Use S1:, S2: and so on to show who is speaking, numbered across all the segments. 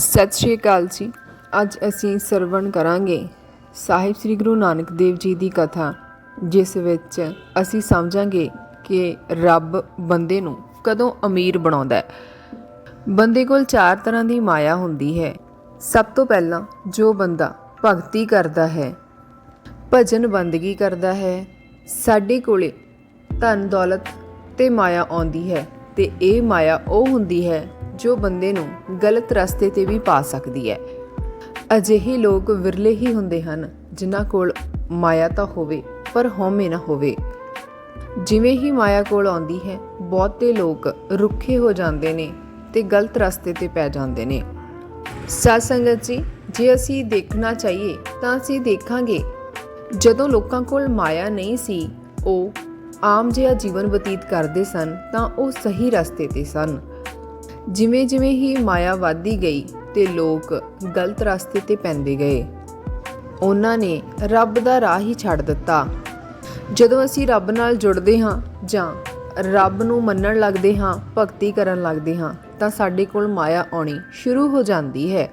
S1: ਸਤਿ ਸ਼੍ਰੀ ਅਕਾਲ ਜੀ। ਅੱਜ ਅਸੀਂ ਸਰਵਣ ਕਰਾਂਗੇ ਸਾਹਿਬ ਸ੍ਰੀ ਗੁਰੂ ਨਾਨਕ ਦੇਵ ਜੀ ਦੀ ਕਥਾ, ਜਿਸ ਵਿੱਚ ਅਸੀਂ ਸਮਝਾਂਗੇ ਕਿ ਰੱਬ ਬੰਦੇ ਨੂੰ ਕਦੋਂ ਅਮੀਰ ਬਣਾਉਂਦਾ ਹੈ। ਬੰਦੇ ਕੋਲ ਚਾਰ ਤਰ੍ਹਾਂ ਦੀ ਮਾਇਆ ਹੁੰਦੀ ਹੈ। ਸਭ ਤੋਂ ਪਹਿਲਾਂ ਜੋ ਬੰਦਾ ਭਗਤੀ ਕਰਦਾ ਹੈ, ਭਜਨ ਬੰਦਗੀ ਕਰਦਾ ਹੈ, ਸਾਡੇ ਕੋਲੇ ਧਨ ਦੌਲਤ ਤੇ ਮਾਇਆ ਆਉਂਦੀ ਹੈ ਤੇ ਇਹ ਮਾਇਆ ਉਹ ਹੁੰਦੀ ਹੈ ਜੋ ਬੰਦੇ ਨੂੰ ਗਲਤ ਰਸਤੇ ਤੇ ਵੀ ਪਾ ਸਕਦੀ ਹੈ। ਅਜਿਹੇ ਲੋਕ ਵਿਰਲੇ ਹੀ ਹੁੰਦੇ ਹਨ, ਜਿਨ੍ਹਾਂ ਕੋਲ ਮਾਇਆ ਤਾਂ ਹੋਵੇ, ਪਰ ਹਉਮੈ ਨਾ ਹੋਵੇ। ਜਿਵੇਂ ਹੀ ਮਾਇਆ ਕੋਲ ਆਉਂਦੀ ਹੈ, ਬਹੁਤੇ ਲੋਕ ਰੁੱਖੇ ਹੋ ਜਾਂਦੇ ਨੇ ਤੇ ਗਲਤ ਰਸਤੇ ਤੇ ਪੈ ਜਾਂਦੇ ਨੇ। ਸਾਧ ਸੰਗਤ ਜੀ, ਜੇ ਅਸੀਂ ਦੇਖਣਾ ਚਾਹੀਏ, ਤਾਂ ਅਸੀਂ ਦੇਖਾਂਗੇ, ਜਦੋਂ ਲੋਕਾਂ ਕੋਲ ਮਾਇਆ ਨਹੀਂ ਸੀ, ਉਹ ਆਮ ਜਿਹਾ ਜੀਵਨ ਬਤੀਤ ਕਰਦੇ ਸਨ, ਤਾਂ ਉਹ ਸਹੀ ਰਸਤੇ ਤੇ ਸਨ। ਜਿਵੇਂ ਜਿਵੇਂ ਹੀ ਮਾਇਆ ਵੱਧਦੀ ਗਈ ਤੇ ਲੋਕ ਗਲਤ ਰਸਤੇ ਤੇ ਪੈਂਦੇ ਗਏ, ਉਹਨਾਂ ਨੇ ਰੱਬ ਦਾ ਰਾਹ ਹੀ ਛੱਡ ਦਿੱਤਾ। ਜਦੋਂ ਅਸੀਂ ਰੱਬ ਨਾਲ ਜੁੜਦੇ ਹਾਂ ਜਾਂ ਰੱਬ ਨੂੰ ਮੰਨਣ ਲੱਗਦੇ ਹਾਂ, ਭਗਤੀ ਕਰਨ ਲੱਗਦੇ ਹਾਂ, ਤਾਂ ਸਾਡੇ ਕੋਲ ਮਾਇਆ ਆਉਣੀ ਸ਼ੁਰੂ ਹੋ ਜਾਂਦੀ ਹੈ।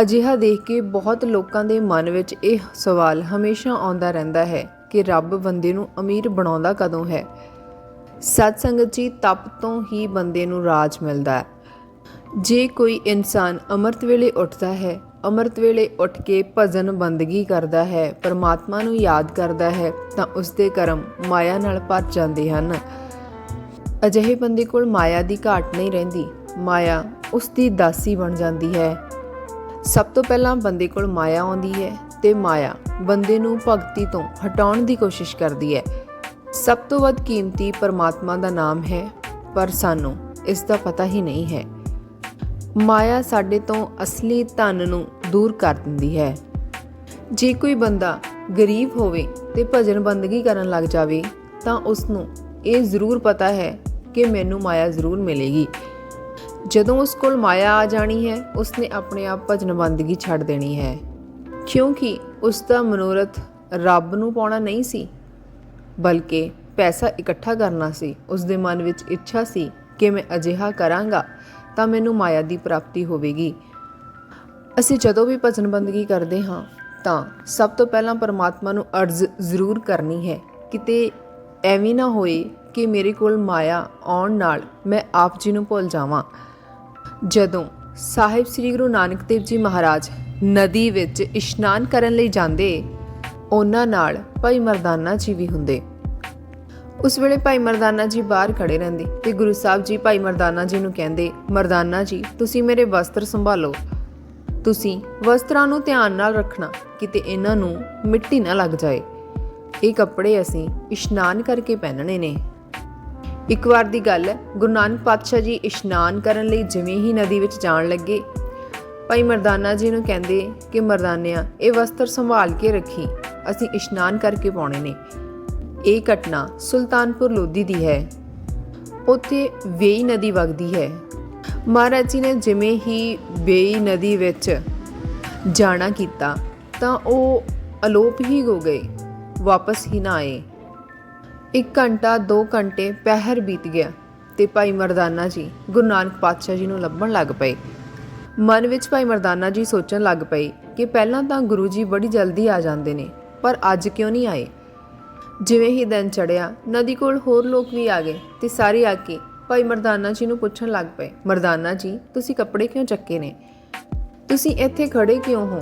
S1: ਅਜਿਹਾ ਦੇਖ ਕੇ ਬਹੁਤ ਲੋਕਾਂ ਦੇ ਮਨ ਵਿੱਚ ਇਹ ਸਵਾਲ ਹਮੇਸ਼ਾ ਆਉਂਦਾ ਰਹਿੰਦਾ ਹੈ ਕਿ ਰੱਬ ਬੰਦੇ ਨੂੰ ਅਮੀਰ ਬਣਾਉਂਦਾ ਕਦੋਂ ਹੈ? ਸਤ ਸੰਗਤ ਜੀ, ਤਪ ਤੋਂ ਹੀ ਬੰਦੇ ਨੂੰ ਰਾਜ ਮਿਲਦਾ ਹੈ। ਜੇ ਕੋਈ ਇਨਸਾਨ ਅੰਮ੍ਰਿਤ ਵੇਲੇ ਉੱਠਦਾ ਹੈ, ਅੰਮ੍ਰਿਤ ਵੇਲੇ ਉੱਠ ਕੇ ਭਜਨ ਬੰਦਗੀ ਕਰਦਾ ਹੈ, ਪਰਮਾਤਮਾ ਨੂੰ ਯਾਦ ਕਰਦਾ ਹੈ, ਤਾਂ ਉਸ ਦੇ ਕਰਮ ਮਾਇਆ ਨਾਲ ਭਰ ਜਾਂਦੇ ਹਨ। ਅਜਿਹੇ ਬੰਦੇ ਕੋਲ ਮਾਇਆ ਦੀ ਘਾਟ ਨਹੀਂ ਰਹਿੰਦੀ। ਮਾਇਆ ਉਸ ਦੀ ਦਾਸੀ ਬਣ ਜਾਂਦੀ ਹੈ। ਸਭ ਤੋਂ ਪਹਿਲਾਂ ਬੰਦੇ ਕੋਲ ਮਾਇਆ ਆਉਂਦੀ ਹੈ ਤੇ ਮਾਇਆ ਬੰਦੇ ਨੂੰ ਭਗਤੀ ਤੋਂ ਹਟਾਉਣ ਦੀ ਕੋਸ਼ਿਸ਼ ਕਰਦੀ ਹੈ। ਸਭ ਤੋਂ ਵੱਧ ਕੀਮਤੀ ਪਰਮਾਤਮਾ ਦਾ ਨਾਮ ਹੈ, ਪਰ ਸਾਨੂੰ ਇਸ ਦਾ ਪਤਾ ਹੀ ਨਹੀਂ ਹੈ। ਮਾਇਆ ਸਾਡੇ ਤੋਂ ਅਸਲੀ ਧਨ ਨੂੰ ਦੂਰ ਕਰ ਦਿੰਦੀ ਹੈ। ਜੇ ਕੋਈ ਬੰਦਾ ਗਰੀਬ ਹੋਵੇ ਤੇ ਭਜਨ ਬੰਦਗੀ ਕਰਨ ਲੱਗ ਜਾਵੇ, ਤਾਂ ਉਸ ਨੂੰ ਇਹ ਜ਼ਰੂਰ ਪਤਾ ਹੈ ਕਿ ਮੈਨੂੰ ਮਾਇਆ ਜ਼ਰੂਰ ਮਿਲੇਗੀ। ਜਦੋਂ ਉਸ ਕੋਲ ਮਾਇਆ ਆ ਜਾਣੀ ਹੈ, ਉਸਨੇ ਆਪਣੇ ਆਪ ਭਜਨ ਬੰਦਗੀ ਛੱਡ ਦੇਣੀ ਹੈ। ਕਿਉਂਕਿ ਉਸ ਦਾ ਮਨੋਰਥ ਰੱਬ ਨੂੰ ਪਾਉਣਾ ਨਹੀਂ ਸੀ ਬਲਕਿ ਪੈਸਾ ਇਕੱਠਾ ਕਰਨਾ ਸੀ ਉਸ ਦੇ ਮਨ ਵਿੱਚ ਇੱਛਾ ਸੀ ਕਿ ਮੈਂ ਅਜਿਹਾ ਕਰਾਂਗਾ, ਤਾਂ ਮੈਨੂੰ ਮਾਇਆ ਦੀ ਪ੍ਰਾਪਤੀ ਹੋਵੇਗੀ। ਅਸੀਂ ਜਦੋਂ ਵੀ ਭਜਨ ਬੰਦਗੀ ਕਰਦੇ ਹਾਂ, ਤਾਂ ਸਭ ਤੋਂ ਪਹਿਲਾਂ ਪਰਮਾਤਮਾ ਨੂੰ ਅਰਜ਼ ਜ਼ਰੂਰ ਕਰਨੀ ਹੈ ਕਿਤੇ ਐਵੇਂ ਨਾ ਹੋਏ ਕਿ ਮੇਰੇ ਕੋਲ ਮਾਇਆ ਆਉਣ ਨਾਲ ਮੈਂ ਆਪ ਜੀ ਨੂੰ ਭੁੱਲ ਜਾਵਾਂ। ਜਦੋਂ ਸਾਹਿਬ ਸ੍ਰੀ ਗੁਰੂ ਨਾਨਕ ਦੇਵ ਜੀ ਮਹਾਰਾਜ ਨਦੀ ਵਿੱਚ ਇਸ਼ਨਾਨ ਕਰਨ ਲਈ ਜਾਂਦੇ ਉਹਨਾਂ ਨਾਲ ਭਾਈ ਮਰਦਾਨਾ ਜੀ ਵੀ ਹੁੰਦੇ। ਉਸ ਵੇਲੇ ਭਾਈ ਮਰਦਾਨਾ ਜੀ ਬਾਹਰ ਖੜੇ ਰਹਿੰਦੇ ਤੇ ਗੁਰੂ ਸਾਹਿਬ ਜੀ ਭਾਈ ਮਰਦਾਨਾ ਜੀ ਨੂੰ ਕਹਿੰਦੇ, ਮਰਦਾਨਾ ਜੀ, ਤੁਸੀਂ ਮੇਰੇ ਵਸਤਰ ਸੰਭਾਲੋ। ਤੁਸੀਂ ਵਸਤਰਾਂ ਨੂੰ ਧਿਆਨ ਨਾਲ ਰੱਖਣਾ, ਕਿਤੇ ਇਹਨਾਂ ਨੂੰ ਮਿੱਟੀ ਨਾ ਲੱਗ ਜਾਏ। ਇਹ ਕੱਪੜੇ ਅਸੀਂ ਇਸ਼ਨਾਨ ਕਰਕੇ ਪਹਿਨਣੇ ਨੇ। ਇੱਕ ਵਾਰ ਦੀ ਗੱਲ ਹੈ, ਗੁਰੂ ਨਾਨਕ ਪਾਤਸ਼ਾਹ ਜੀ ਇਸ਼ਨਾਨ ਕਰਨ ਲਈ ਜਿਵੇਂ ਹੀ ਨਦੀ ਵਿੱਚ ਜਾਣ ਲੱਗੇ, ਭਾਈ ਮਰਦਾਨਾ ਜੀ ਨੂੰ ਕਹਿੰਦੇ ਕਿ, ਮਰਦਾਨਿਆ, ਇਹ ਵਸਤਰ ਸੰਭਾਲ ਕੇ ਰੱਖੀ। ਅਸੀਂ ਇਸ਼ਨਾਨ ਕਰਕੇ ਪਾਉਣੇ ਨੇ। ਇਹ ਘਟਨਾ ਸੁਲਤਾਨਪੁਰ ਲੋਧੀ ਦੀ ਹੈ। ਉੱਥੇ ਵੇਈ ਨਦੀ ਵਗਦੀ ਹੈ। ਮਹਾਰਾਜ ਜੀ ਨੇ ਜਿਵੇਂ ਹੀ ਵੇਈ ਨਦੀ ਵਿੱਚ ਜਾਣਾ ਕੀਤਾ, ਤਾਂ ਉਹ ਅਲੋਪ ਹੀ ਹੋ ਗਏ, ਵਾਪਸ ਹੀ ਨਾ ਆਏ। ਇੱਕ ਘੰਟਾ 2 ਘੰਟੇ ਪਹਿਰ ਬੀਤ ਗਿਆ ਤੇ ਭਾਈ ਮਰਦਾਨਾ ਜੀ ਗੁਰੂ ਨਾਨਕ ਪਾਤਸ਼ਾਹ ਜੀ ਨੂੰ ਲੱਭਣ ਲੱਗ ਪਏ। ਮਨ ਵਿੱਚ ਭਾਈ ਮਰਦਾਨਾ ਜੀ ਸੋਚਣ ਲੱਗ ਪਏ ਕਿ ਪਹਿਲਾਂ ਤਾਂ ਗੁਰੂ ਜੀ ਬੜੀ ਜਲਦੀ ਆ ਜਾਂਦੇ ਨੇ। ਪਰ ਅੱਜ ਕਿਉਂ ਨਹੀਂ ਆਏ? ਜਿਵੇਂ ਹੀ ਦਿਨ ਚੜਿਆ ਨਦੀ ਕੋਲ ਹੋਰ ਲੋਕ ਵੀ ਆ ਗਏ ਤੇ ਸਾਰੇ ਆ ਕੇ ਭਾਈ ਮਰਦਾਨਾ ਜੀ ਨੂੰ ਪੁੱਛਣ ਲੱਗ ਪਏ, ਮਰਦਾਨਾ ਜੀ, ਤੁਸੀਂ ਕੱਪੜੇ ਕਿਉਂ ਚੱਕੇ ਨੇ? ਤੁਸੀਂ ਇੱਥੇ ਖੜੇ ਕਿਉਂ ਹੋ?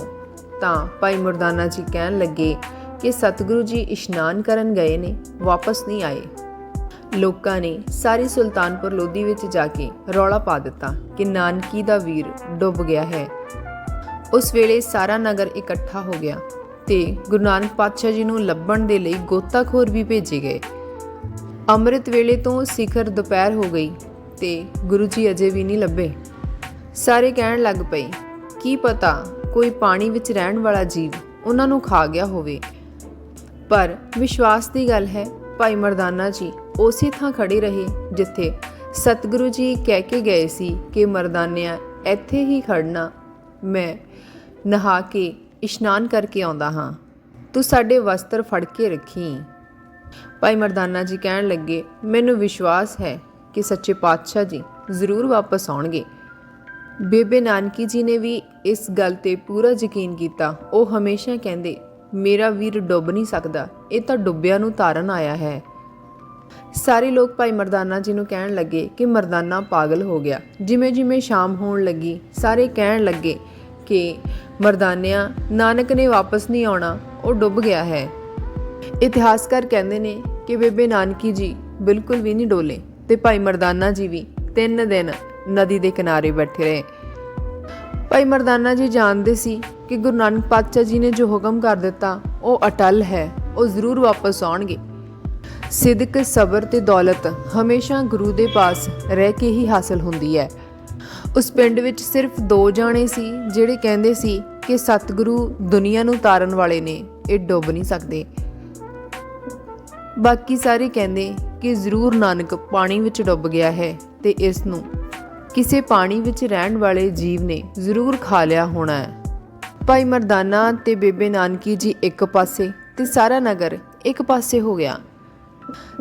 S1: ਤਾਂ ਭਾਈ ਮਰਦਾਨਾ ਜੀ ਕਹਿਣ ਲੱਗੇ ਕਿ ਸਤਿਗੁਰੂ ਜੀ ਇਸ਼ਨਾਨ ਕਰਨ ਗਏ ਨੇ, ਵਾਪਸ ਨਹੀਂ ਆਏ। ਲੋਕਾਂ ਨੇ ਸਾਰੀ ਸੁਲਤਾਨਪੁਰ ਲੋਧੀ ਵਿੱਚ ਜਾ ਕੇ ਰੌਲਾ ਪਾ ਦਿੱਤਾ ਕਿ ਨਾਨਕੀ ਦਾ ਵੀਰ ਡੁੱਬ ਗਿਆ ਹੈ। ਉਸ ਵੇਲੇ ਸਾਰਾ ਨਗਰ ਇਕੱਠਾ ਹੋ ਗਿਆ। ਤੇ ਗੁਰੂ ਨਾਨਕ ਪਾਤਸ਼ਾਹ ਜੀ ਨੂੰ ਲੱਭਣ ਦੇ ਲਈ ਗੋਤਾਖੋਰ ਵੀ ਭੇਜੇ ਗਏ। ਅੰਮ੍ਰਿਤ ਵੇਲੇ ਤੋਂ ਸਿਖਰ ਦੁਪਹਿਰ ਹੋ ਗਈ ਤੇ ਗੁਰੂ ਜੀ ਅਜੇ ਵੀ ਨਹੀਂ ਲੱਭੇ। ਸਾਰੇ ਕਹਿਣ ਲੱਗ ਪਏ, ਕੀ ਪਤਾ, ਕੋਈ ਪਾਣੀ ਵਿੱਚ ਰਹਿਣ ਵਾਲਾ ਜੀਵ ਉਹਨਾਂ ਨੂੰ ਖਾ ਗਿਆ ਹੋਵੇ। ਪਰ ਵਿਸ਼ਵਾਸ ਦੀ ਗੱਲ ਹੈ, ਭਾਈ ਮਰਦਾਨਾ ਜੀ ਉਸੇ ਥਾਂ ਖੜੇ ਰਹੇ ਜਿੱਥੇ ਸਤਿਗੁਰੂ ਜੀ ਕਹਿ ਕੇ ਗਏ ਸੀ ਕਿ ਮਰਦਾਨਿਆਂ ਇੱਥੇ ਹੀ ਖੜਨਾ। ਮੈਂ ਨਹਾ ਕੇ ਇਸ਼ਨਾਨ ਕਰਕੇ ਆਉਂਦਾ ਹਾਂ। ਤੂੰ ਸਾਡੇ ਵਸਤਰ ਫੜ ਕੇ ਰੱਖੀ। ਭਾਈ ਮਰਦਾਨਾ ਜੀ ਕਹਿਣ ਲੱਗੇ, ਮੈਨੂੰ ਵਿਸ਼ਵਾਸ ਹੈ ਕਿ ਸੱਚੇ ਪਾਤਸ਼ਾਹ ਜੀ ਜ਼ਰੂਰ ਵਾਪਸ ਆਉਣਗੇ। ਬੇਬੇ ਨਾਨਕੀ ਜੀ ਨੇ ਵੀ ਇਸ ਗੱਲ ਤੇ ਪੂਰਾ ਯਕੀਨ ਕੀਤਾ। ਉਹ ਹਮੇਸ਼ਾ ਕਹਿੰਦੇ, ਮੇਰਾ ਵੀਰ ਡੁੱਬ ਨਹੀਂ ਸਕਦਾ। ਇਹ ਤਾਂ ਡੁੱਬਿਆਂ ਨੂੰ ਤਾਰਨ ਆਇਆ ਹੈ। ਸਾਰੇ ਲੋਕ ਭਾਈ ਮਰਦਾਨਾ ਜੀ ਨੂੰ ਕਹਿਣ ਲੱਗੇ ਕਿ ਮਰਦਾਨਾ ਪਾਗਲ ਹੋ ਗਿਆ। ਜਿਵੇਂ ਜਿਵੇਂ ਸ਼ਾਮ ਹੋਣ ਲੱਗੀ, ਸਾਰੇ ਕਹਿਣ ਲੱਗੇ ਕਿ ਮਰਦਾਨਿਆਂ, ਨਾਨਕ ਨੇ ਵਾਪਸ ਨਹੀਂ ਆਉਣਾ, ਉਹ ਡੁੱਬ ਗਿਆ ਹੈ। ਇਤਿਹਾਸਕਾਰ ਕਹਿੰਦੇ ਨੇ ਕਿ ਬੇਬੇ ਨਾਨਕੀ ਜੀ ਬਿਲਕੁਲ ਵੀ ਨਹੀਂ ਡੋਲੇ ਤੇ ਭਾਈ ਮਰਦਾਨਾ ਜੀ ਵੀ ਤਿੰਨ ਦਿਨ ਨਦੀ ਦੇ ਕਿਨਾਰੇ ਬੈਠੇ ਰਹੇ। ਭਾਈ ਮਰਦਾਨਾ ਜੀ ਜਾਣਦੇ ਸੀ ਕਿ ਗੁਰੂ ਨਾਨਕ ਪਾਤਸ਼ਾਹ ਜੀ ਨੇ ਜੋ ਹੁਕਮ ਕਰ ਦਿੱਤਾ, ਉਹ ਅਟਲ ਹੈ, ਉਹ ਜ਼ਰੂਰ ਵਾਪਸ ਆਉਣਗੇ। ਸਿਦਕ, ਸਬਰ ਤੇ ਦੌਲਤ ਹਮੇਸ਼ਾ ਗੁਰੂ ਦੇ ਪਾਸ ਰਹਿ ਕੇ ਹੀ ਹਾਸਲ ਹੁੰਦੀ ਹੈ। ਉਸ ਪਿੰਡ ਵਿੱਚ ਸਿਰਫ ਦੋ ਜਾਣੇ ਸੀ, ਜਿਹੜੇ ਕਹਿੰਦੇ ਸੀ ਕਿ ਸਤਿਗੁਰੂ ਦੁਨੀਆ ਨੂੰ ਤਾਰਨ ਵਾਲੇ ਨੇ, ਇਹ ਡੁੱਬ ਨਹੀਂ ਸਕਦੇ। ਬਾਕੀ ਸਾਰੇ ਕਹਿੰਦੇ ਕਿ ਜ਼ਰੂਰ ਨਾਨਕ ਪਾਣੀ ਵਿੱਚ ਡੁੱਬ ਗਿਆ ਹੈ ਤੇ ਇਸ ਨੂੰ ਕਿਸੇ ਪਾਣੀ ਵਿੱਚ ਰਹਿਣ ਵਾਲੇ ਜੀਵ ਨੇ ਜ਼ਰੂਰ ਖਾ ਲਿਆ ਹੋਣਾ ਹੈ। ਭਾਈ ਮਰਦਾਨਾ ਤੇ ਬੇਬੇ ਨਾਨਕੀ ਜੀ ਇੱਕ ਪਾਸੇ ਤੇ ਸਾਰਾ ਨਗਰ ਇੱਕ ਪਾਸੇ ਹੋ ਗਿਆ।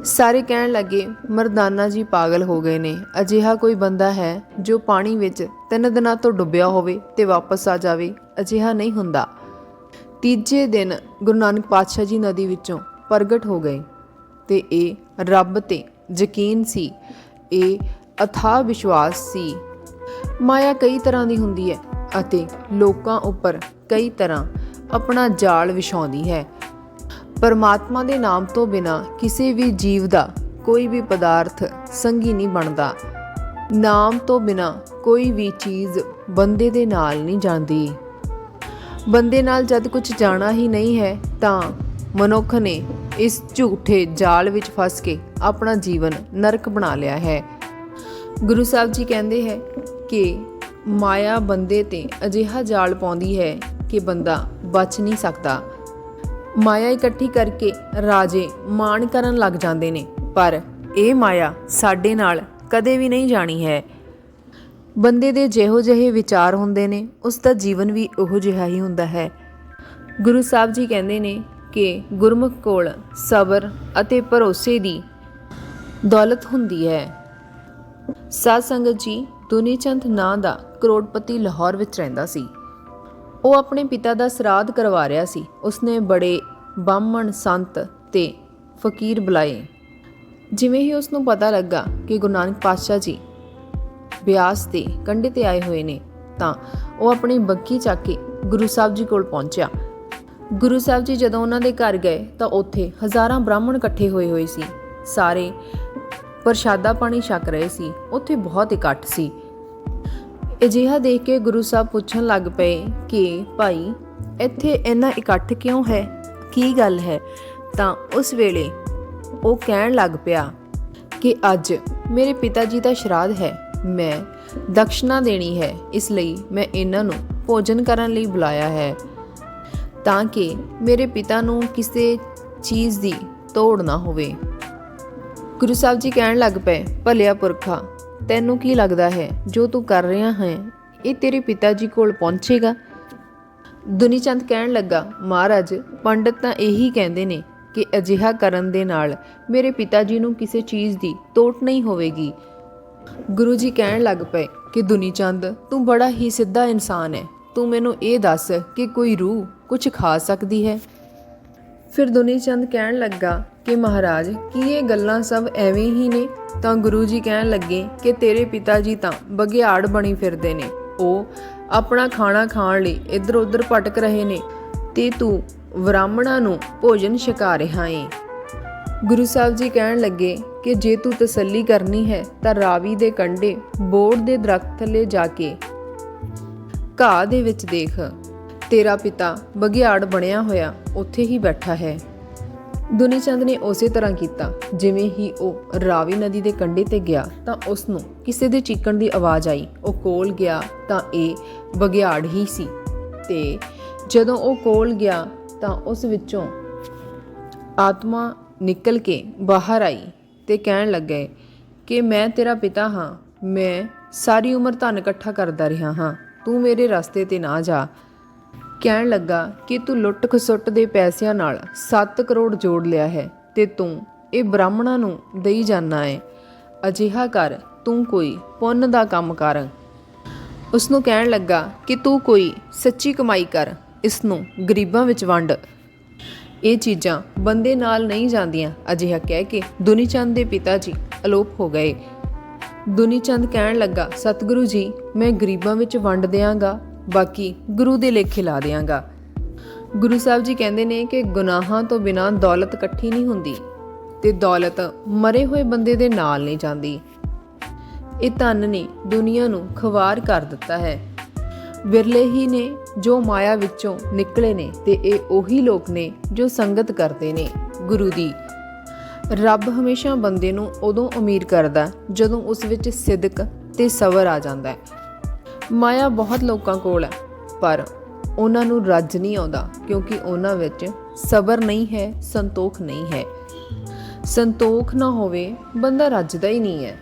S1: ਸਾਰੇ ਕਹਿਣ ਲੱਗੇ, ਮਰਦਾਨਾ ਜੀ ਪਾਗਲ ਹੋ ਗਏ ਨੇ। ਅਜਿਹਾ ਕੋਈ ਬੰਦਾ ਹੈ ਜੋ ਪਾਣੀ ਵਿੱਚ ਤਿੰਨ ਦਿਨਾਂ ਤੋਂ ਡੁੱਬਿਆ ਹੋਵੇ ਤੇ ਵਾਪਸ ਆ ਜਾਵੇ, ਅਜਿਹਾ ਨਹੀਂ ਹੁੰਦਾ। ਤੀਜੇ ਦਿਨ ਗੁਰੂ ਨਾਨਕ ਪਾਤਸ਼ਾਹ ਜੀ ਨਦੀ ਵਿੱਚੋਂ ਪ੍ਰਗਟ ਹੋ ਗਏ ਤੇ ਇਹ ਰੱਬ ਤੇ ਯਕੀਨ ਸੀ, ਇਹ ਅਥਾਹ ਵਿਸ਼ਵਾਸ ਸੀ। ਮਾਇਆ ਕਈ ਤਰ੍ਹਾਂ ਦੀ ਹੁੰਦੀ ਹੈ ਅਤੇ ਲੋਕਾਂ ਉੱਪਰ ਕਈ ਤਰ੍ਹਾਂ ਆਪਣਾ ਜਾਲ ਵਿਛਾਉਂਦੀ ਹੈ। ਪਰਮਾਤਮਾ ਦੇ ਨਾਮ ਤੋਂ ਬਿਨਾ ਕਿਸੇ ਵੀ ਜੀਵ ਦਾ ਕੋਈ ਵੀ ਪਦਾਰਥ ਸੰਗੀ ਨਹੀਂ ਬਣਦਾ। ਨਾਮ ਤੋਂ ਬਿਨਾ ਕੋਈ ਵੀ ਚੀਜ਼ ਬੰਦੇ ਦੇ ਨਾਲ ਨਹੀਂ ਜਾਂਦੀ। ਬੰਦੇ ਨਾਲ ਜਦ ਕੁਝ ਜਾਣਾ ਹੀ ਨਹੀਂ ਹੈ, ਤਾਂ ਮਨੁੱਖ ਨੇ ਇਸ ਝੂਠੇ ਜਾਲ ਵਿੱਚ ਫਸ ਕੇ ਆਪਣਾ ਜੀਵਨ ਨਰਕ ਬਣਾ ਲਿਆ ਹੈ। ਗੁਰੂ ਸਾਹਿਬ ਜੀ ਕਹਿੰਦੇ ਹੈ ਕਿ ਮਾਇਆ ਬੰਦੇ ਤੇ ਅਜਿਹਾ ਜਾਲ ਪਾਉਂਦੀ ਹੈ ਕਿ ਬੰਦਾ ਬਚ ਨਹੀਂ ਸਕਦਾ। ਮਾਇਆ ਇਕੱਠੀ ਕਰਕੇ ਰਾਜੇ ਮਾਣ ਕਰਨ ਲੱਗ ਜਾਂਦੇ ਨੇ। ਪਰ ਇਹ ਮਾਇਆ ਸਾਡੇ ਨਾਲ ਕਦੇ ਵੀ ਨਹੀਂ ਜਾਣੀ ਹੈ। ਬੰਦੇ ਦੇ ਜਿਹੋ ਜਿਹੇ ਵਿਚਾਰ ਹੁੰਦੇ ਨੇ, ਉਸ ਦਾ ਜੀਵਨ ਵੀ ਉਹੋ ਜਿਹਾ ਹੀ ਹੁੰਦਾ ਹੈ। ਗੁਰੂ ਸਾਹਿਬ ਜੀ ਕਹਿੰਦੇ ਨੇ ਕਿ ਗੁਰਮੁਖ ਕੋਲ ਸਬਰ ਅਤੇ ਭਰੋਸੇ ਦੀ ਦੌਲਤ ਹੁੰਦੀ ਹੈ। ਸਾਧ ਸੰਗਤ ਜੀ ਦੁਨੀਚੰਦ ਨਾਂ ਦਾ ਕਰੋੜਪਤੀ ਲਾਹੌਰ ਵਿੱਚ ਰਹਿੰਦਾ ਸੀ। ਉਹ ਆਪਣੇ ਪਿਤਾ ਦਾ ਸਰਾਧ ਕਰਵਾ ਰਿਹਾ ਸੀ। ਉਸਨੇ ਬੜੇ ਬਾਹਮਣ ਸੰਤ ਤੇ ਫਕੀਰ ਬੁਲਾਏ। ਜਿਵੇਂ ਹੀ ਉਸ ਨੂੰ ਪਤਾ ਲੱਗਾ ਕਿ ਗੁਰੂ ਨਾਨਕ ਪਾਤਸ਼ਾਹ ਜੀ ਬਿਆਸ ਦੇ ਕੰਢੇ ਤੇ ਆਏ ਹੋਏ ਨੇ, ਤਾਂ ਉਹ ਆਪਣੀ ਬੱਕੀ ਚੱਕ ਕੇ ਗੁਰੂ ਸਾਹਿਬ ਜੀ ਕੋਲ ਪਹੁੰਚਿਆ। ਗੁਰੂ ਸਾਹਿਬ ਜੀ ਜਦੋਂ ਉਹਨਾਂ ਦੇ ਘਰ ਗਏ, ਤਾਂ ਉੱਥੇ ਹਜ਼ਾਰਾਂ ਬ੍ਰਾਹਮਣ ਇਕੱਠੇ ਹੋਏ ਹੋਏ ਸੀ। ਸਾਰੇ ਪ੍ਰਸ਼ਾਦਾ ਪਾਣੀ ਛਕ ਰਹੇ ਸੀ। ਉੱਥੇ ਬਹੁਤ ਇਕੱਠ ਸੀ। ਅਜਿਹਾ ਦੇਖ ਕੇ ਗੁਰੂ ਸਾਹਿਬ ਪੁੱਛਣ ਲੱਗ ਪਏ ਕਿ ਭਾਈ, ਇੱਥੇ ਇੰਨਾ ਇਕੱਠ ਕਿਉਂ ਹੈ? ਕੀ ਗੱਲ ਹੈ? ਤਾਂ ਉਸ ਵੇਲੇ ਉਹ ਕਹਿਣ ਲੱਗ ਪਿਆ ਕਿ ਅੱਜ ਮੇਰੇ ਪਿਤਾ ਜੀ ਦਾ ਸ਼ਰਾਧ ਹੈ। ਮੈਂ ਦਕਸ਼ਨਾ ਦੇਣੀ ਹੈ। ਇਸ ਲਈ ਮੈਂ ਇਹਨਾਂ ਨੂੰ ਭੋਜਨ ਕਰਨ ਲਈ ਬੁਲਾਇਆ ਹੈ। ਤਾਂ ਕਿ ਮੇਰੇ ਪਿਤਾ ਨੂੰ ਕਿਸੇ ਚੀਜ਼ ਦੀ ਤੋੜ ਨਾ ਹੋਵੇ। ਗੁਰੂ ਸਾਹਿਬ ਜੀ ਕਹਿਣ ਲੱਗ ਪਏ, ਭਲਿਆ ਪੁਰਖਾ ਤੈਨੂੰ ਕੀ ਲੱਗਦਾ ਹੈ, ਜੋ ਤੂੰ ਕਰ ਰਿਹਾ ਹੈ, ਇਹ ਤੇਰੇ ਪਿਤਾ ਜੀ ਕੋਲ ਪਹੁੰਚੇਗਾ? ਦੁਨੀ ਚੰਦ ਕਹਿਣ ਲੱਗਾ, ਮਹਾਰਾਜ, ਪੰਡਤ ਤਾਂ ਇਹੀ ਕਹਿੰਦੇ ਨੇ ਕਿ ਅਜਿਹਾ ਕਰਨ ਦੇ ਨਾਲ ਮੇਰੇ ਪਿਤਾ ਜੀ ਨੂੰ ਕਿਸੇ ਚੀਜ਼ ਦੀ ਤੋਟ ਨਹੀਂ ਹੋਵੇਗੀ। ਗੁਰੂ ਜੀ ਕਹਿਣ ਲੱਗ ਪਏ ਕਿ ਦੁਨੀ ਚੰਦ ਤੂੰ ਬੜਾ ਹੀ ਸਿੱਧਾ ਇਨਸਾਨ ਹੈ। ਤੂੰ ਮੈਨੂੰ ਇਹ ਦੱਸ ਕਿ ਕੋਈ ਰੂਹ ਕੁਝ ਖਾ ਸਕਦੀ ਹੈ? ਫਿਰ ਦੁਨੀ ਚੰਦ ਕਹਿਣ ਲੱਗਾ ਕਿ ਮਹਾਰਾਜ, ਕੀ ਇਹ ਗੱਲਾਂ ਸਭ ਐਵੇਂ ਹੀ ਨੇ? ਤਾਂ ਗੁਰੂ ਜੀ ਕਹਿਣ ਲੱਗੇ ਕਿ ਤੇਰੇ ਪਿਤਾ ਜੀ ਤਾਂ ਬਗਿਆੜ ਬਣੀ ਫਿਰਦੇ ਨੇ। ਉਹ ਆਪਣਾ ਖਾਣਾ ਖਾਣ ਲਈ ਇੱਧਰ ਉੱਧਰ ਭਟਕ ਰਹੇ ਨੇ ਤੇ ਤੂੰ ਬ੍ਰਾਹਮਣਾਂ ਨੂੰ ਭੋਜਨ ਛਕਾ ਰਿਹਾ ਏ। ਗੁਰੂ ਸਾਹਿਬ ਜੀ ਕਹਿਣ ਲੱਗੇ ਕਿ ਜੇ ਤੂੰ ਤਸੱਲੀ ਕਰਨੀ ਹੈ ਤਾਂ ਰਾਵੀ ਦੇ ਕੰਢੇ ਬੋੜ ਦੇ ਦਰਖਤ ਥੱਲੇ ਜਾ ਕੇ ਘਾਹ ਦੇ ਵਿੱਚ ਦੇਖ। ਤੇਰਾ ਪਿਤਾ ਬਗਿਆੜ ਬਣਿਆ ਹੋਇਆ ਉੱਥੇ ਹੀ ਬੈਠਾ ਹੈ। ਦੁਨੀ ਚੰਦ ਨੇ ਉਸੇ ਤਰ੍ਹਾਂ ਕੀਤਾ। ਜਿਵੇਂ ਹੀ ਉਹ ਰਾਵੀ ਨਦੀ ਦੇ ਕੰਢੇ ਤੇ ਗਿਆ, ਤਾਂ ਉਸ ਨੂੰ ਕਿਸੇ ਦੇ ਚੀਕਣ ਦੀ ਆਵਾਜ਼ ਆਈ। ਉਹ ਕੋਲ ਗਿਆ ਤਾਂ ਇਹ ਬਗਿਆੜ ਹੀ ਸੀ। ਤੇ ਜਦੋਂ ਉਹ ਕੋਲ ਗਿਆ, ਤਾਂ ਉਸ ਵਿੱਚੋਂ ਆਤਮਾ ਨਿਕਲ ਕੇ ਬਾਹਰ ਆਈ ਤੇ ਕਹਿਣ ਲੱਗੇ ਕਿ ਮੈਂ ਤੇਰਾ ਪਿਤਾ ਹਾਂ। ਮੈਂ ਸਾਰੀ ਉਮਰ ਧਨ ਇਕੱਠਾ ਕਰਦਾ ਰਿਹਾ ਹਾਂ। ਤੂੰ ਮੇਰੇ ਰਸਤੇ ਤੇ ਨਾ ਜਾ। ਕਹਿਣ ਲੱਗਾ ਕਿ ਤੂੰ ਲੁੱਟ ਖਸੁੱਟ ਦੇ ਪੈਸਿਆਂ ਨਾਲ 7 ਕਰੋੜ ਜੋੜ ਲਿਆ ਹੈ ਤੇ ਤੂੰ ਇਹ ਬ੍ਰਾਹਮਣਾਂ ਨੂੰ ਦੇਈ ਜਾਣਾ ਹੈ ਅਜਿਹਾ ਕਰ, ਤੂੰ ਕੋਈ ਪੁੰਨ ਦਾ ਕੰਮ ਕਰ। ਉਸ ਨੂੰ ਕਹਿਣ ਲੱਗਾ ਕਿ ਤੂੰ ਕੋਈ ਸੱਚੀ ਕਮਾਈ ਕਰ ਇਸ ਨੂੰ ਗਰੀਬਾਂ ਵਿੱਚ ਵੰਡ। ਇਹ ਚੀਜ਼ਾਂ ਬੰਦੇ ਨਾਲ ਨਹੀਂ ਜਾਂਦੀਆਂ, ਅਜਿਹਾ ਕਹਿ ਕੇ ਦੁਨੀਚੰਦ ਦੇ ਪਿਤਾ ਜੀ ਅਲੋਪ ਹੋ ਗਏ। ਦੁਨੀਚੰਦ ਕਹਿਣ ਲੱਗਾ, ਸਤਿਗੁਰੂ ਜੀ, ਮੈਂ ਗਰੀਬਾਂ ਵਿੱਚ ਵੰਡ ਦਿਆਂਗਾ ਬਾਕੀ ਗੁਰੂ ਦੇ ਲੇਖੇ ਲਾ ਦਿਆਂਗਾ। ਗੁਰੂ ਸਾਹਿਬ ਜੀ ਕਹਿੰਦੇ ਨੇ ਕਿ ਗੁਨਾਹਾਂ ਤੋਂ ਬਿਨਾਂ ਦੌਲਤ ਇਕੱਠੀ ਨਹੀਂ ਹੁੰਦੀ ਤੇ ਦੌਲਤ ਮਰੇ ਹੋਏ ਬੰਦੇ ਦੇ ਨਾਲ ਨਹੀਂ ਜਾਂਦੀ। ਇਹ ਧਨ ਨੇ ਦੁਨੀਆ ਨੂੰ ਖਵਾਰ ਕਰ ਦਿੱਤਾ ਹੈ। ਵਿਰਲੇ ਹੀ ਨੇ ਜੋ ਮਾਇਆ ਵਿੱਚੋਂ ਨਿਕਲੇ ਨੇ ਤੇ ਇਹ ਉਹੀ ਲੋਕ ਨੇ ਜੋ ਸੰਗਤ ਕਰਦੇ ਨੇ ਗੁਰੂ ਦੀ। ਰੱਬ ਹਮੇਸ਼ਾ ਬੰਦੇ ਨੂੰ ਉਦੋਂ ਅਮੀਰ ਕਰਦਾ ਜਦੋਂ ਉਸ ਵਿੱਚ ਸਿਦਕ ਤੇ ਸਬਰ ਆ ਜਾਂਦਾ ਹੈ। ਮਾਇਆ ਬਹੁਤ ਲੋਕਾਂ ਕੋਲ ਹੈ, ਪਰ ਉਹਨਾਂ ਨੂੰ ਰੱਜ ਨਹੀਂ ਆਉਂਦਾ ਕਿਉਂਕਿ ਉਹਨਾਂ ਵਿੱਚ ਸਬਰ ਨਹੀਂ ਹੈ, ਸੰਤੋਖ ਨਹੀਂ ਹੈ। ਸੰਤੋਖ ਨਾ ਹੋਵੇ, ਬੰਦਾ ਰੱਜਦਾ ਹੀ ਨਹੀਂ ਹੈ।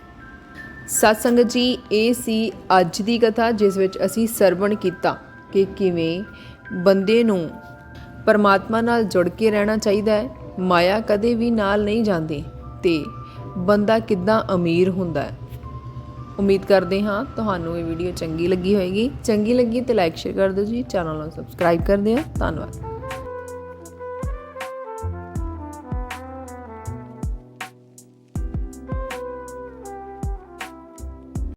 S1: ਸਤ ਸੰਗਤ ਜੀ, ਇਹ ਸੀ ਅੱਜ ਦੀ ਕਥਾ ਜਿਸ ਵਿੱਚ ਅਸੀਂ ਸਰਵਣ ਕੀਤਾ ਕਿ ਕਿਵੇਂ ਬੰਦੇ ਨੂੰ ਪਰਮਾਤਮਾ ਨਾਲ ਜੁੜ ਕੇ ਰਹਿਣਾ ਚਾਹੀਦਾ ਹੈ, ਮਾਇਆ ਕਦੇ ਵੀ ਨਾਲ ਨਹੀਂ ਜਾਂਦੀ ਤੇ ਬੰਦਾ ਕਿੱਦਾਂ ਅਮੀਰ ਹੁੰਦਾ ਹੈ। ਉਮੀਦ ਕਰਦੇ ਹਾਂ ਤੁਹਾਨੂੰ ਇਹ ਵੀਡੀਓ ਚੰਗੀ ਲੱਗੀ ਹੋਵੇਗੀ ਚੰਗੀ ਲੱਗੀ ਤੇ ਲਾਈਕ ਸ਼ੇਅਰ ਕਰ ਦਿਓ ਜੀ। ਚੈਨਲ ਨੂੰ ਸਬਸਕ੍ਰਾਈਬ ਕਰ ਦਿਓ। ਧੰਨਵਾਦ।